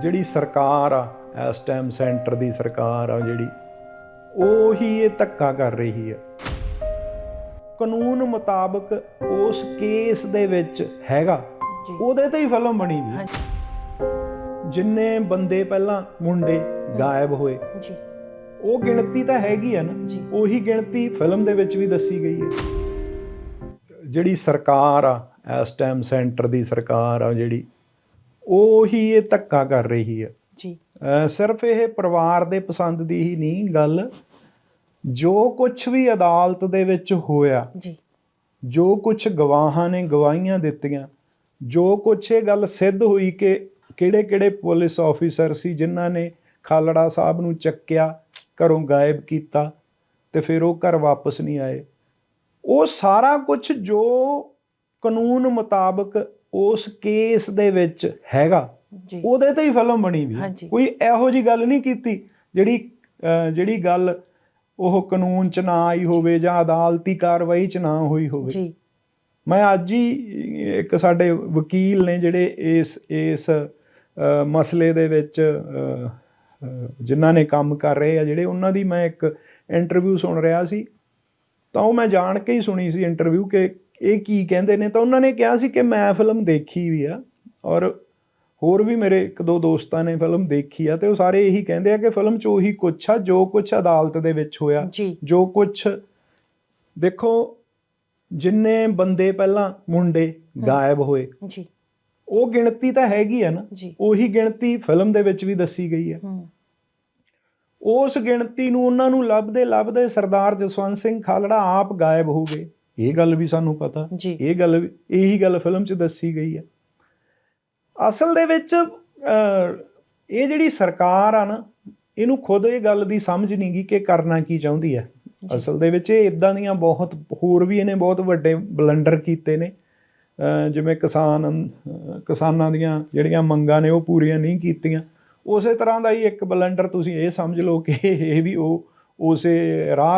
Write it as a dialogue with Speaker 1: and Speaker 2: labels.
Speaker 1: ਜਿਹੜੀ ਸਰਕਾਰ ਆ ਇਸ ਟਾਈਮ ਸੈਂਟਰ ਦੀ ਸਰਕਾਰ ਆ ਜਿਹੜੀ ਉਹ ਹੀ ਇਹ ਧੱਕਾ ਕਰ ਰਹੀ ਆ। ਕਾਨੂੰਨ ਮੁਤਾਬਕ ਉਸ ਕੇਸ ਦੇ ਵਿੱਚ ਹੈਗਾ ਉਹਦੇ ਤੇ ਹੀ ਫਿਲਮ ਬਣੀ ਵੀ। ਜਿੰਨੇ ਬੰਦੇ ਪਹਿਲਾਂ ਮੁੰਡੇ ਗਾਇਬ ਹੋਏ
Speaker 2: ਜੀ।
Speaker 1: ਉਹ ਗਿਣਤੀ ਤਾਂ ਹੈਗੀ ਆ ਨਾ। ਉਹੀ ਗਿਣਤੀ ਫਿਲਮ ਦੇ ਵਿੱਚ ਵੀ ਦੱਸੀ ਗਈ ਹੈ ਜਿਹੜੀ ਸਰਕਾਰ ਆ ਇਸ ਟਾਈਮ ਸੈਂਟਰ ਦੀ ਸਰਕਾਰ ਆ ਜਿਹੜੀ ਉਹ ਹੀ ਇਹ ਧੱਕਾ ਕਰ ਰਹੀ ਹੈ।
Speaker 2: ਜੀ।
Speaker 1: ਸਿਰਫ ਇਹ ਪਰਿਵਾਰ ਦੇ ਪਸੰਦ ਦੀ ਹੀ ਨਹੀਂ ਗੱਲ ਜੋ ਕੁਝ ਵੀ ਅਦਾਲਤ ਦੇ ਵਿੱਚ ਹੋਇਆ
Speaker 2: ਜੀ।
Speaker 1: ਜੋ ਕੁਝ ਗਵਾਹਾਂ ਨੇ ਗਵਾਹੀਆਂ ਦਿੱਤੀਆਂ ਜੋ ਕੁਝ ਇਹ ਗੱਲ ਸਿੱਧ ਹੋਈ ਕਿ ਕਿਹੜੇ-ਕਿਹੜੇ ਪੁਲਿਸ ਆਫੀਸਰ ਸੀ ਜਿਨ੍ਹਾਂ ਨੇ ਖਾਲੜਾ ਸਾਹਿਬ ਨੂੰ ਚੱਕਿਆ ਘਰੋਂ ਗਾਇਬ ਕੀਤਾ ਤੇ ਫਿਰ ਉਹ ਘਰ ਵਾਪਸ ਨਹੀਂ ਆਏ। ਉਹ ਸਾਰਾ ਕੁਝ ਜੋ ਕਾਨੂੰਨ ਮੁਤਾਬਕ ਉਸ ਕੇਸ ਦੇ ਵਿੱਚ ਹੈਗਾ। ਉਹਦੇ ਤੇ ਹੀ ਫਿਲਮ ਬਣੀ ਵੀ। ਕੋਈ ਇਹੋ ਜੀ ਗੱਲ ਨਹੀਂ ਕੀਤੀ ਜਿਹੜੀ ਜਿਹੜੀ ਗੱਲ ਉਹ ਕਾਨੂੰਨ ਚ ਨਾ ਆਈ ਹੋਵੇ ਜਾਂ ਅਦਾਲਤੀ ਕਾਰਵਾਈ ਚ ਨਾ ਹੋਈ ਹੋਵੇ।
Speaker 2: ਜੀ।
Speaker 1: ਮੈਂ ਅੱਜ ਹੀ ਇੱਕ ਸਾਡੇ ਵਕੀਲ ਨੇ ਜਿਹੜੇ ਇਸ ਇਸ ਮਸਲੇ ਦੇ ਵਿੱਚ ਜਿਨ੍ਹਾਂ ਨੇ ਕੰਮ ਕਰ ਰਹੇ ਆ ਜਿਹੜੇ ਉਹਨਾਂ ਦੀ ਮੈਂ ਇੱਕ ਇੰਟਰਵਿਊ ਸੁਣ ਰਿਹਾ ਸੀ। ਤਾਂ ਉਹ ਮੈਂ ਜਾਣ ਕੇ ਹੀ ਸੁਣੀ ਸੀ ਇੰਟਰਵਿਊ ਕਿ ਇਹ ਕੀ ਕਹਿੰਦੇ ਨੇ ਤਾਂ ਉਹਨਾਂ ਨੇ ਕਿਹਾ ਸੀ ਕਿ ਮੈਂ ਫਿਲਮ ਦੇਖੀ ਵੀ ਆ ਔਰ ਹੋਰ ਵੀ ਮੇਰੇ ਇੱਕ ਦੋ ਦੋਸਤਾਂ ਨੇ ਫਿਲਮ ਦੇਖੀ ਆ ਤੇ ਉਹ ਸਾਰੇ ਇਹੀ ਕਹਿੰਦੇ ਆ ਕਿ ਫਿਲਮ 'ਚ ਉਹੀ ਕੁਛ ਆ ਜੋ ਕੁਛ ਅਦਾਲਤ ਦੇ ਵਿੱਚ ਹੋਇਆ
Speaker 2: ਜੀ।
Speaker 1: ਕੁਛ ਦੇਖੋ ਜਿੰਨੇ ਬੰਦੇ ਪਹਿਲਾਂ ਮੁੰਡੇ ਗਾਇਬ ਹੋਏ
Speaker 2: ਜੀ।
Speaker 1: ਉਹ ਗਿਣਤੀ ਤਾਂ ਹੈਗੀ ਆ ਨਾ ਉਹੀ ਗਿਣਤੀ ਫਿਲਮ ਦੇ ਵਿੱਚ ਵੀ ਦੱਸੀ ਗਈ ਹੂੰ ਉਸ ਗਿਣਤੀ ਨੂੰ ਉਹਨਾਂ ਨੂੰ ਲੱਭਦੇ ਲੱਭਦੇ ਸਰਦਾਰ ਜਸਵੰਤ ਸਿੰਘ ਖਾਲੜਾ ਆਪ ਗਾਇਬ ਹੋ ਗਏ। ਇਹ ਗੱਲ ਵੀ ਸਾਨੂੰ ਪਤਾ। ਇਹ ਗੱਲ ਇਹੀ ਗੱਲ ਫਿਲਮ 'ਚ ਦੱਸੀ ਗਈ ਹੈ। ਅਸਲ ਦੇ ਵਿੱਚ ਇਹ ਜਿਹੜੀ ਸਰਕਾਰ ਆ ਨਾ ਇਹਨੂੰ ਖੁਦ ਇਹ ਗੱਲ ਦੀ ਸਮਝ ਨਹੀਂ ਗਈ ਕਿ ਕਰਨਾ ਕੀ ਚਾਹੁੰਦੀ ਹੈ। ਅਸਲ ਦੇ ਵਿੱਚ ਇਹ ਇਦਾਂ ਦੀਆਂ ਬਹੁਤ ਹੋਰ ਵੀ ਇਹਨੇ ਬਹੁਤ ਵੱਡੇ ਬਲੰਡਰ ਕੀਤੇ ਨੇ। ਜਿਵੇਂ ਕਿਸਾਨ ਕਿਸਾਨਾਂ ਦੀਆਂ ਜਿਹੜੀਆਂ ਮੰਗਾਂ ਨੇ ਉਹ ਪੂਰੀਆਂ ਨਹੀਂ ਕੀਤੀਆਂ। ਉਸੇ ਤਰ੍ਹਾਂ ਦਾ ਹੀ ਇੱਕ ਬਲੰਡਰ ਤੁਸੀਂ ਇਹ ਸਮਝ ਲਓ ਕਿ ਇਹ ਵੀ ਉਹ, ਉਸੇ ਰਾਹ